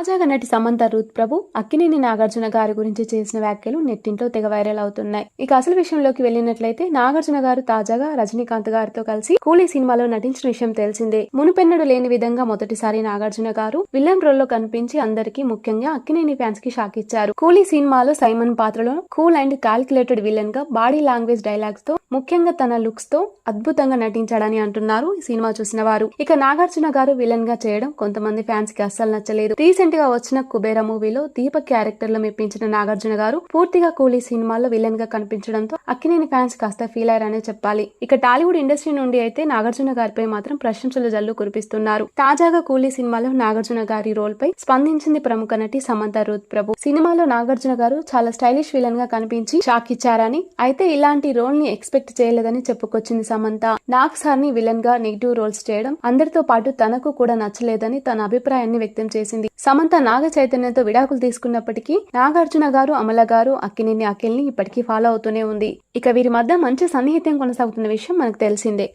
తాజాగా నటి సమంత రూత్ ప్రభు అక్కినేని నాగార్జున గారి గురించి చేసిన వ్యాఖ్యలు నెట్టింట్లో తెగ వైరల్ అవుతున్నాయి. ఇక అసలు విషయంలోకి వెళ్ళినట్లయితే నాగార్జున గారు తాజాగా రజనీకాంత్ గారితో కలిసి కూలీ సినిమాలో నటించిన విషయం తెలిసిందే. మునుపెన్నడు లేని విధంగా మొదటిసారి నాగార్జున గారు విలన్ రోల్లో కనిపించి అందరికీ ముఖ్యంగా అక్కినేని ఫ్యాన్స్కి షాక్ ఇచ్చారు. కూలీ సినిమాలో సైమన్ పాత్రలో కూల్ అండ్ కాల్కులేటెడ్ విలన్గా బాడీ లాంగ్వేజ్ డైలాగ్స్తో ముఖ్యంగా తన లుక్స్తో అద్భుతంగా నటించాడని అంటున్నారు ఈ సినిమా చూసిన వారు. ఇక నాగార్జున గారు విలన్గా చేయడం కొంతమంది ఫ్యాన్స్కి అస్సలు నచ్చలేదు. రీసెంట్గా వచ్చిన కుబేర మూవీలో దీపక్ క్యారెక్టర్లో మెప్పించిన నాగార్జున గారు పూర్తిగా కూలీ సినిమాలో విలన్గా కనిపించడంతో అక్కినేని ఫ్యాన్స్ కాస్త ఫీల్ అయ్యారనే చెప్పాలి. ఇక టాలీవుడ్ ఇండస్ట్రీ నుండి అయితే నాగార్జున గారిపై మాత్రం ప్రశంసలు జల్లు కురిపిస్తున్నారు. తాజాగా కూలీ సినిమాలో నాగార్జున గారి రోల్ పై స్పందించింది ప్రముఖ నటి సమంత రూత్ ప్రభు సినిమాలో నాగార్జున గారు చాలా స్టైలిష్ విలన్గా కనిపించి షాక్ ఇచ్చారని అయితే ఇలాంటి రోల్ని ఎక్స్పెక్ట్ చేయలేదని చెప్పుకొచ్చింది సమంత. నాగ్ సార్ని విలన్గా నెగిటివ్ రోల్స్ చేయడం అందరితో పాటు తనకు కూడా నచ్చలేదని తన అభిప్రాయాన్ని వ్యక్తం చేసింది. సమంత నాగ చైతన్యతో విడాకులు తీసుకున్నప్పటికీ నాగార్జున గారు అమల గారు అక్కినేని అఖిల్ని ఇప్పటికీ ఫాలో అవుతూనే ఉంది. ఇక వీరి మధ్య మంచి సన్నిహిత్యం కొనసాగుతున్న విషయం మనకు తెలిసిందే.